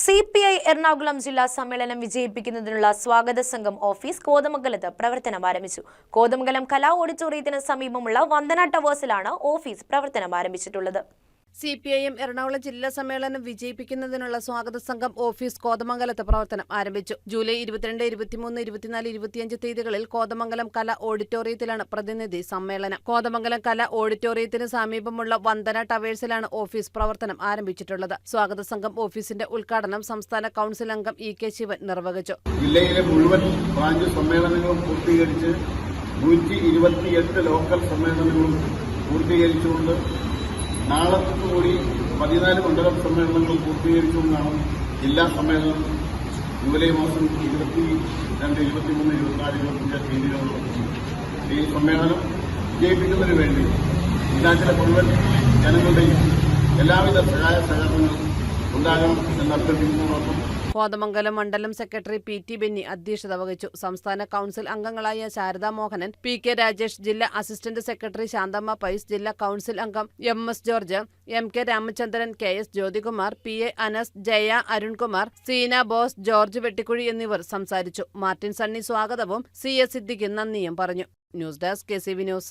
C P I Ernakulam ജില്ലാ സമ്മേളനം വിജയിപ്പിക്കുന്നതിനുള്ള സ്വാഗത സംഘം ഓഫീസ് കോതമംഗലത്ത് പ്രവർത്തനം ആരംഭിച്ചു. കോതമംഗലം കലാ ഓഡിറ്റോറിയത്തിന് സമീപമുള്ള വന്ദന ടവേഴ്സിലാണ് ഓഫീസ് പ്രവർത്തനം ആരംഭിച്ചിട്ടുള്ളത്. C P I M Ernakulam ജില്ലാ സമ്മേളനം വിജയിപ്പിക്കുന്നതിനുള്ള സ്വാഗത സംഘം ഓഫീസ് കോതമംഗലത്ത് പ്രവർത്തനം ആരംഭിച്ചു. ജൂലൈ ഇരുപത്തിരണ്ട് ഇരുപത്തിമൂന്ന് ഇരുപത്തിനാല് ഇരുപത്തിയഞ്ച് തീയതികളിൽ കോതമംഗലം കല ഓഡിറ്റോറിയത്തിലാണ് പ്രതിനിധി സമ്മേളനം. കോതമംഗലം കല ഓഡിറ്റോറിയത്തിന് സമീപമുള്ള വന്ദന ടവേഴ്സിലാണ് ഓഫീസ് പ്രവർത്തനം ആരംഭിച്ചിട്ടുള്ളത്. സ്വാഗത സംഘം ഓഫീസിന്റെ ഉദ്ഘാടനം സംസ്ഥാന കൌൺസിൽ അംഗം ഇ കെ ശിവൻ നിർവഹിച്ചു. ജില്ലയിലെ മുഴുവൻ ബ്രാഞ്ച് സമ്മേളനങ്ങളും പൂർത്തീകരിച്ച് നൂറ്റി ഇരുപത്തിയെട്ട് ലോക്കൽ സമ്മേളനങ്ങളും പൂർത്തീകരിച്ചുകൊണ്ട് നാളത്തോടുകൂടി പതിനാല് മണ്ഡലം സമ്മേളനങ്ങൾ പൂർത്തീകരിച്ചുകൊണ്ടാണ് ജില്ലാ സമ്മേളനം ജൂലൈ മാസം ഇരുപത്തി രണ്ട് ഇരുപത്തിമൂന്ന് ഇരുപത്തിനാല് ഇരുപത്തിയഞ്ച് തീയതികളിൽ ഈ സമ്മേളനം വിജയിപ്പിക്കുന്നതിന് വേണ്ടി ജില്ലാത്തിലെ മുഴുവൻ ജനങ്ങളുടെയും എല്ലാവിധ സഹായ സഹകരണങ്ങളും കോതമംഗലം മണ്ഡലം സെക്രട്ടറി പി ടി ബെന്നി അധ്യക്ഷത വഹിച്ചു. സംസ്ഥാന കൌൺസിൽ അംഗങ്ങളായ ശാരദാ മോഹനൻ പി കെ രാജേഷ് ജില്ലാ അസിസ്റ്റന്റ് സെക്രട്ടറി ശാന്തമ്മ പൈസ് ജില്ലാ കൌൺസിൽ അംഗം M S George M K Ramachandran K S Jyothikumar P A Anas Jaya Arunkumar Seena Bose George Vettikuzhi എന്നിവർ സംസാരിച്ചു. മാർട്ടിൻ സണ്ണി സ്വാഗതവും സി എസ് സിദ്ദിഖ് നന്ദിയും പറഞ്ഞു. News desk K C V news.